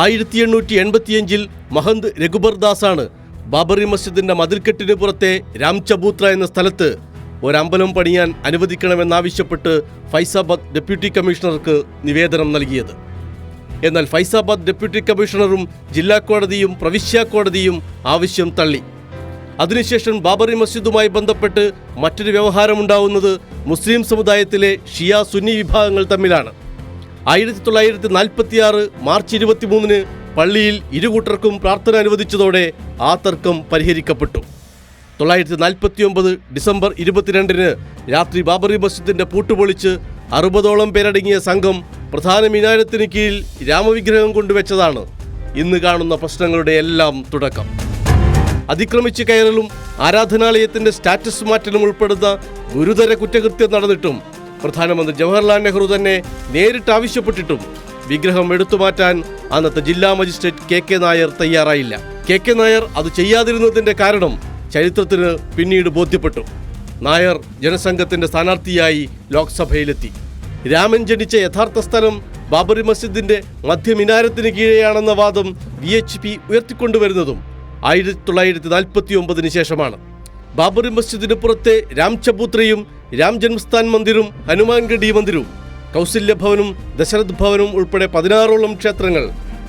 ആയിരത്തി എണ്ണൂറ്റി എൺപത്തിയഞ്ചിൽ മഹന്ത് രഘുബർ ദാസാണ് ബാബറി മസ്ജിദിന്റെ മതിൽക്കെട്ടിന് പുറത്തെ രാംചബൂത്ര എന്ന സ്ഥലത്ത് ഒരമ്പലം പണിയാൻ അനുവദിക്കണമെന്നാവശ്യപ്പെട്ട് ഫൈസാബാദ് ഡെപ്യൂട്ടി കമ്മീഷണർക്ക് നിവേദനം നൽകിയത്. എന്നാൽ ഫൈസാബാദ് ഡെപ്യൂട്ടി കമ്മീഷണറും ജില്ലാ കോടതിയും പ്രവിശ്യാ കോടതിയും ആവശ്യം തള്ളി. അതിനുശേഷം ബാബറി മസ്ജിദുമായി ബന്ധപ്പെട്ട് മറ്റൊരു വ്യവഹാരമുണ്ടാവുന്നത് മുസ്ലിം സമുദായത്തിലെ ഷിയ സുന്നി വിഭാഗങ്ങൾ തമ്മിലാണ്. ആയിരത്തി തൊള്ളായിരത്തി നാൽപ്പത്തി ആറ് മാർച്ച് ഇരുപത്തിമൂന്നിന് പള്ളിയിൽ ഇരുകൂട്ടർക്കും പ്രാർത്ഥന അനുവദിച്ചതോടെ ആ തർക്കം പരിഹരിക്കപ്പെട്ടു. തൊള്ളായിരത്തി നാൽപ്പത്തി ഒമ്പത് ഡിസംബർ ഇരുപത്തിരണ്ടിന് രാത്രി ബാബറി മസ്ജിദിന്റെ പൂട്ടുപൊളിച്ച് അറുപതോളം പേരടങ്ങിയ സംഘം പ്രധാന മിനാരത്തിന് കീഴിൽ രാമവിഗ്രഹം കൊണ്ടുവച്ചതാണ്. ഇന്ന് കാണുന്ന പ്രശ്നങ്ങളുടെ എല്ലാം തുടക്കം. അതിക്രമിച്ച് കയറലും ആരാധനാലയത്തിന്റെ സ്റ്റാറ്റസ് മാറ്റലും ഉൾപ്പെടുന്ന ഗുരുതര കുറ്റകൃത്യം നടന്നിട്ടും പ്രധാനമന്ത്രി ജവഹർലാൽ നെഹ്റു തന്നെ നേരിട്ട് ആവശ്യപ്പെട്ടിട്ടും വിഗ്രഹം എടുത്തുമാറ്റാൻ അന്നത്തെ ജില്ലാ മജിസ്ട്രേറ്റ് കെ കെ നായർ തയ്യാറായില്ല. കെ കെ നായർ അത് ചെയ്യാതിരുന്നതിന്റെ കാരണം ചരിത്രത്തിന് പിന്നീട് ബോധ്യപ്പെട്ടു. നായർ ജനസംഘത്തിന്റെ സ്ഥാനാർത്ഥിയായി ലോക്സഭയിലെത്തി. രാമൻ ജനിച്ച യഥാർത്ഥ സ്ഥലം ബാബറി മസ്ജിദിന്റെ മധ്യമിനാരത്തിന് കീഴെയാണെന്ന വാദം വി എച്ച് പി ഉയർത്തിക്കൊണ്ടുവരുന്നതും ആയിരത്തി തൊള്ളായിരത്തി നാൽപ്പത്തി ഒമ്പതിന് ശേഷമാണ്. ബാബറി മസ്ജിദിന് പുറത്തെ രാം ചബൂത്രയും രാം ജന്മസ്ഥാൻ ഹനുമാൻഗഡി മന്ദിരവും കൗസല്യ ഭവനും ദശരഥ് ഭവനും ഉൾപ്പെടെ പതിനാറോളം ക്ഷേത്രങ്ങൾ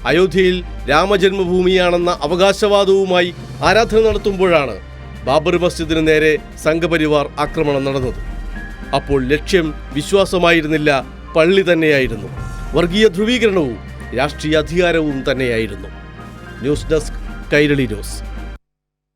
അയോധ്യയിൽ രാമജന്മഭൂമിയാണെന്ന അവകാശവാദവുമായി ആരാധന നടത്തുമ്പോഴാണ് ബാബറി മസ്ജിദിന് നേരെ സംഘപരിവാർ ആക്രമണം നടന്നത്. അപ്പോൾ ലക്ഷ്യം വിശ്വാസമായിരുന്നില്ല പള്ളി തന്നെയായിരുന്നു. വർഗീയ ധ്രുവീകരണവും രാഷ്ട്രീയ അധികാരവും തന്നെയായിരുന്നു. News desk Kairali news.